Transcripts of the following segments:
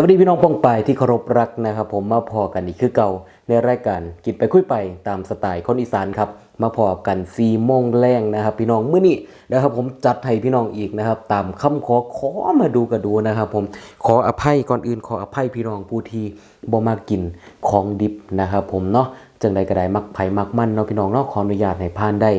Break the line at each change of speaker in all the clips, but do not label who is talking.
สวัสดีพี่น้องป้องปที่เคารพรักนะครับ ผมมาพอกันอีกคือเก่าในรายการกินไปคุยไปตามสไตล์คนอีสานครับมาพอกันซีโมงแรงนะครับ พี่น้องเมื้อนี้นะครับ ผมจัดให้พี่น้องอีกนะครับ ตามคำขอขอมาดูกันดูนะครับ ผมขออภัยก่อนอื่นขออภัยพี่น้องผู้ที่บ่มากินของดิบนะครับ ผมเนาะจังใดก็ได้มักไผ่มักมันเนาะพี่น้องเนาะขออนุญาตให้ผ่านได้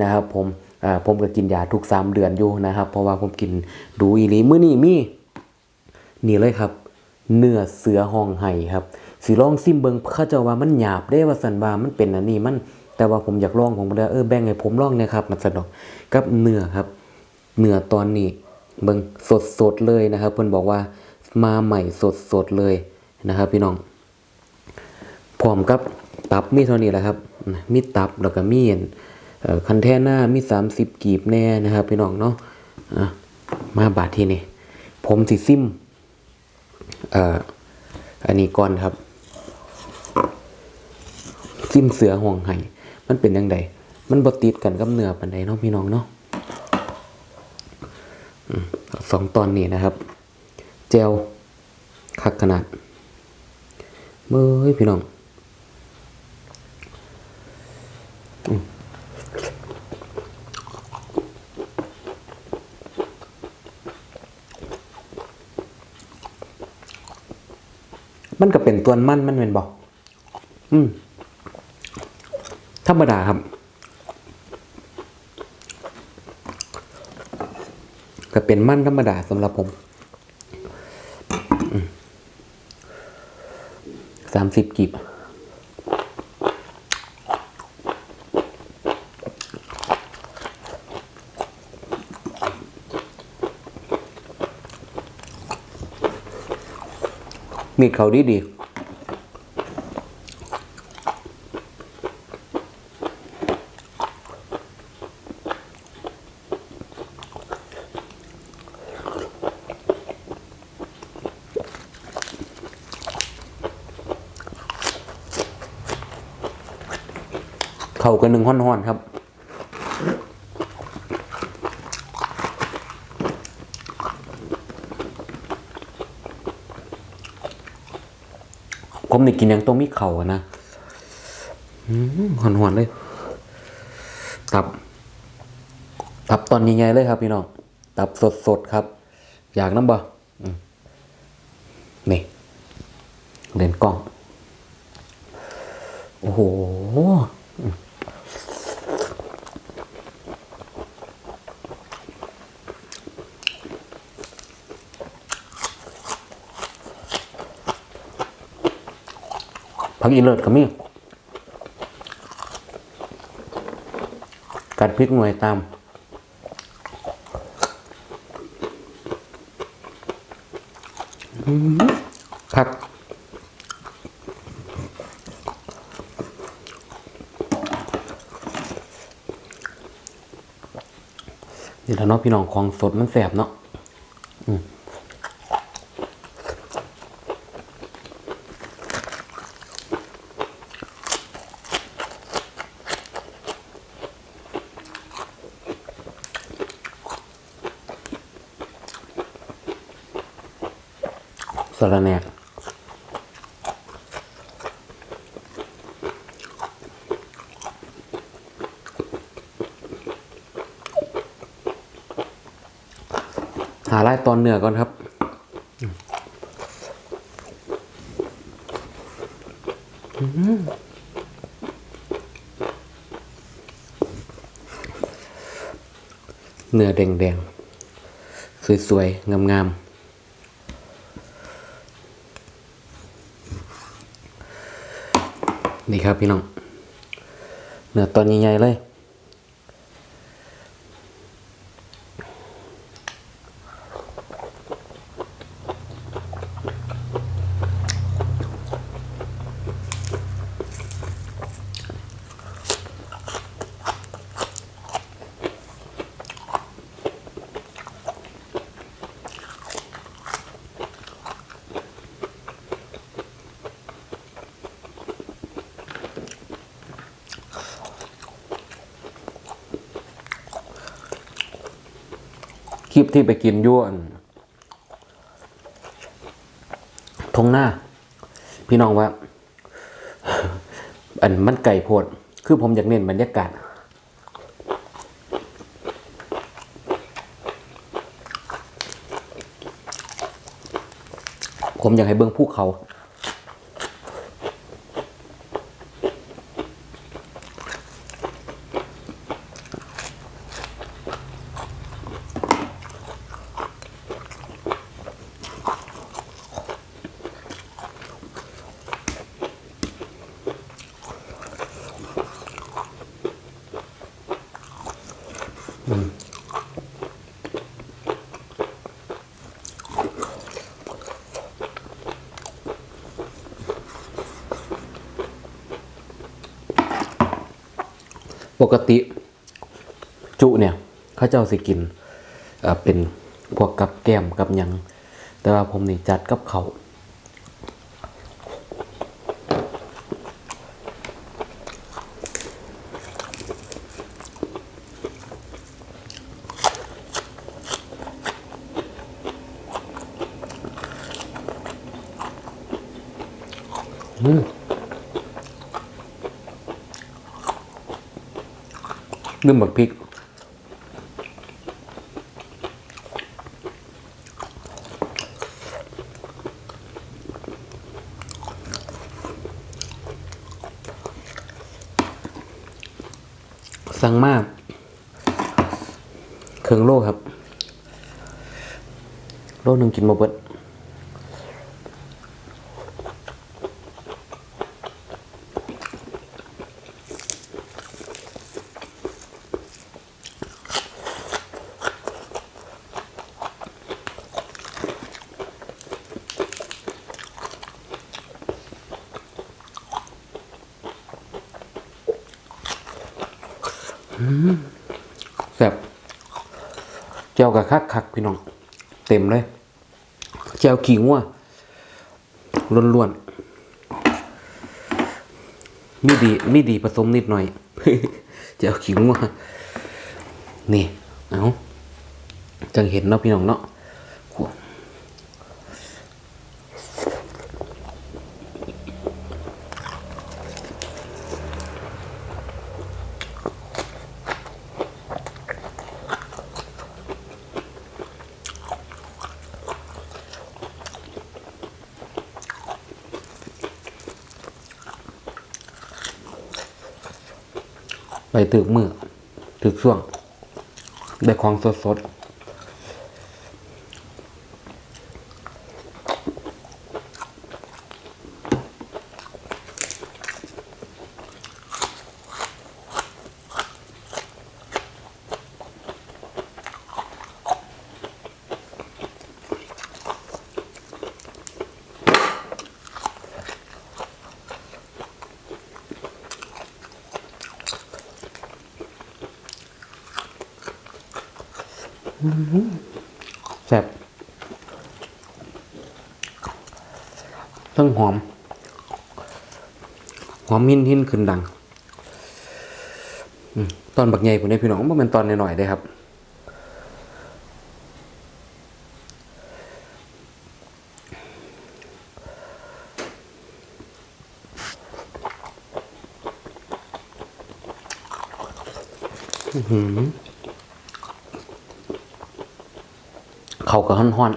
นะครับ ผมอ่าผมก็กินยาทุกสามเดือนอยู่นะครับ เพราะว่าผมกินดูอีหลีมื้อนี้มีนี่เลยครับ เนื้อเสือห้องไห้ครับสิลองซิมเบิงเขาเจ้าว่ามันหยาบได้ว่าสันว่ามันเป็นอันนี้มัน แต่ว่าผมอยากลองผมเลยเออแบ่งให้ผมลองนี่ยครับมันสะดอกกับเนื้อครับเนื้อตอนนี้เบิงสดสดเลยนะครับ เพิ่อนบอกว่ามาใหม่สดสดเลยนะครับ พี่น้องพร้อมกับตับมีเท่านี้แหละครับ มีตับแล้วก็มีนคันแท่หน้ามี30กีบแน่นะครับ พี่น้องเนาะะมาบาดที่นี่ผมสิซิม อ่ออันนี้ก่อนครับซิมเสือห่วงไห้มันเป็นยังไงมันบติดกันกับเนื้อปันใดเนาะพี่น้องเนาะสองตอนนี้นะครับ เจลคักขนาดเมื่อพี่น้อง มันก็เป็นตัวมันมันเป็นบอกอืมธรรมดาครับก็เป็นมั่นธรรมดาสำหรับผมสามสิบกีบ มีดเขาดีดีเขากันหนึ่งห้อนๆครับ ผมนี่กินยังต้องมีเข่าอะนะอืมหอนๆเลย ตับ ตับตอนยังไงเลยครับพี่น้อง ตับสดๆครับ อยากน้ำบ่อืมนี่เลนกล้อง โอ้โห ผักอีเลิศก็มีกัดพริกหน่วยตามผักนี่แหล้วเนาะพี่น้องของสดมันแสบเนาะ สระแหนกหาไล่ตอนเหนือก่อนครับ เนื้อแดงๆ สวยๆ งามๆีครับพี่น้องเนื้อตอนใหญ่ๆเลย ลิปที่ไปกินย้วนทงหน้า พี่น้องว่า อันมันไก่โพด คือผมอยากเน้นบรรยากาศผมอยากให้เบื้องภูเขา กติจุเนี่ยเขาเจ้าสิกินเป็นพวกกับแก้มกับยัง แต่ว่าผมนี่จัดกับเขาวอืม ลืมบักพริก สั่งมากเครื่องโลครับ โลหนึ่งกินมาเบิด แซ่บเจ้ากระคักคักพี่น้อง เต็มเลยเจ้าขิงว่ะล้วนๆมีดีมีดีผสมนิดหน่อยเจ้าขิงว่ะนี่ เอาจังเห็นเนาะพี่น้องเนาะ ไปถึกมือถึกช่วง ได้ของสดๆ แซ่บทั้งหอม หอมหินหินขึ้นดังตอนบักใหญ่ผมได้พี่น้องมันเป็นตอนหน่อยๆได้ครับ อือหือ เขาก็ห้อน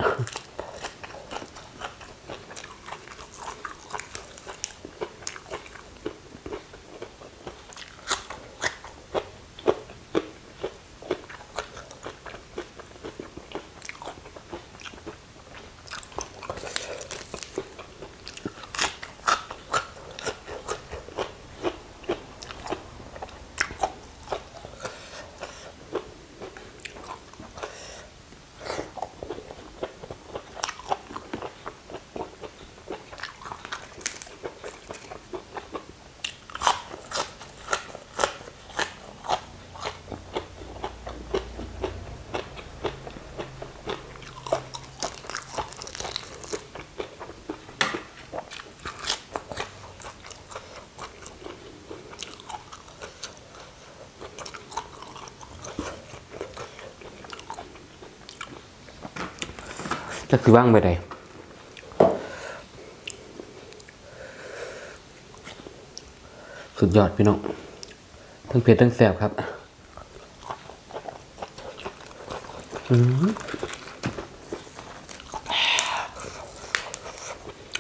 จัคือว่างไปไหนสุดยอดพี่น้องทั้งเผ็ดทั้งแสบครับ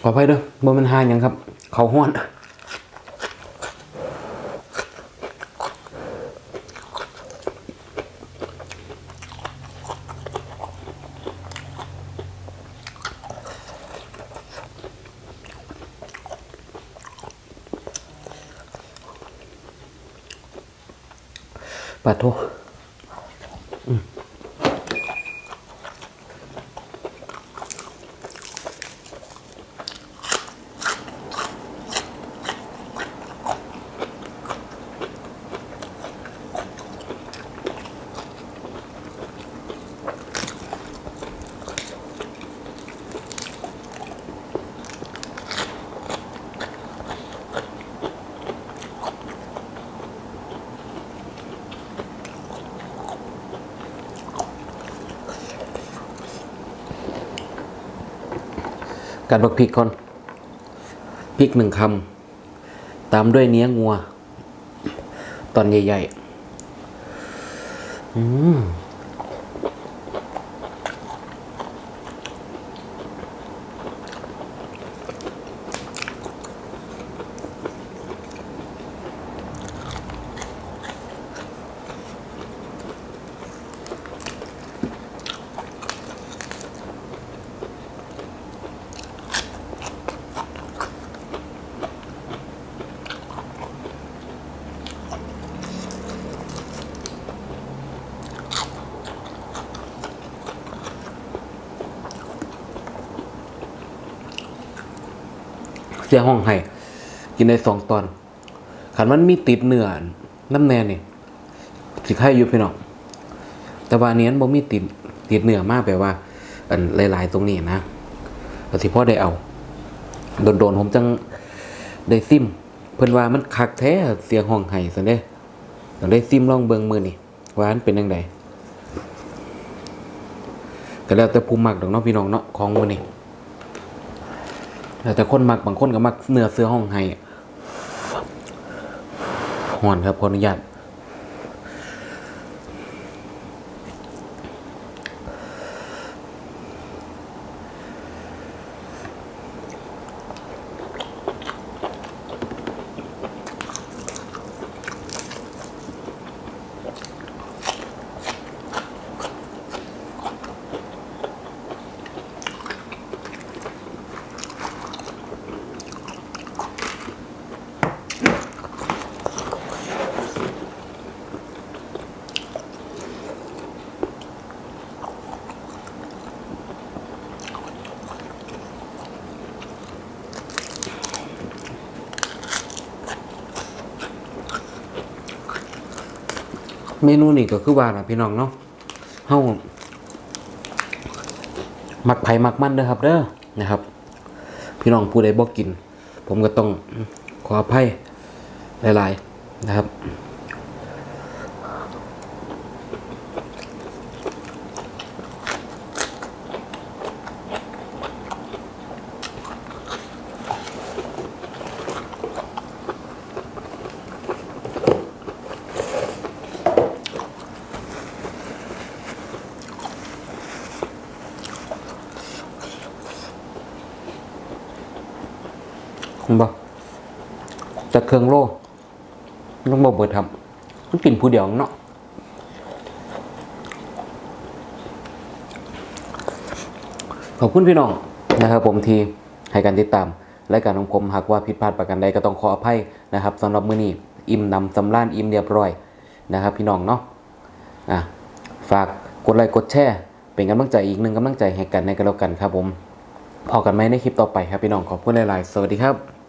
ขออภัยด้วยบ่มันหายยังครับ เขาห้วน ป การบักพริกก่อนพริกหนึ่งคำตามด้วยเนื้องัว ตอนใหญ่ๆ อืม สียห้องให้ กินได้สองตอนขันมันมีติดเนื้อน้ำแน่นี่สิไข่อยู่พี่น้องแต่ว่าอันนี้มันบ่มีติดติดเนื้อมากแปลว่าอันหลาย ๆ ตรงนี้นะแต่สิพ่อได้เอาโดนๆผมจังได้ซิม เพิ่นว่ามันคักแท้เสียงห้องไห้ซั่นเด้ต้องได้ซิมลองเบิ่งมื้อนี่ว่ามันเป็นจังไดก็แล้วแต่ผู้มักดอกเนาะพี่น้องเนาะของมื้อนี้ แต่คนมักบางคนก็มักเนื้อเสื้อห้องไห้ห่อนครับขออนุญาต เมนูนี่ก็คือว่านะพี่น้องเนาะเฮาหมักไผ่หมักมันเด้อครับเด้อนะครับ พี่น้องผู้ใดบ่กิน ผมก็ต้องขออภัยหลาย ๆ นะครับ จะเครื่องโลต้องบอกเบิดทำมันกินผู้เดียวเนาะขอบคุณพี่น้องนะครับผมทีให้การติดตามรายการของผมหากว่าผิดพลาดประการใดก็ต้องขออภัยนะครับสำหรับมื้อนี้อิ่มนำสำราญอิ่มเรียบร้อยนะครับ พี่น้องเนาะอะฝากกดไลค์กดแชร์เป็นกำลังใจอีกหนึ่งกำลังใจให้กันในกันแล้วกันครับผมพอกันไหมในคลิปต่อไปครับพี่น้องขอบคุณหลายๆ สวัสดีครับ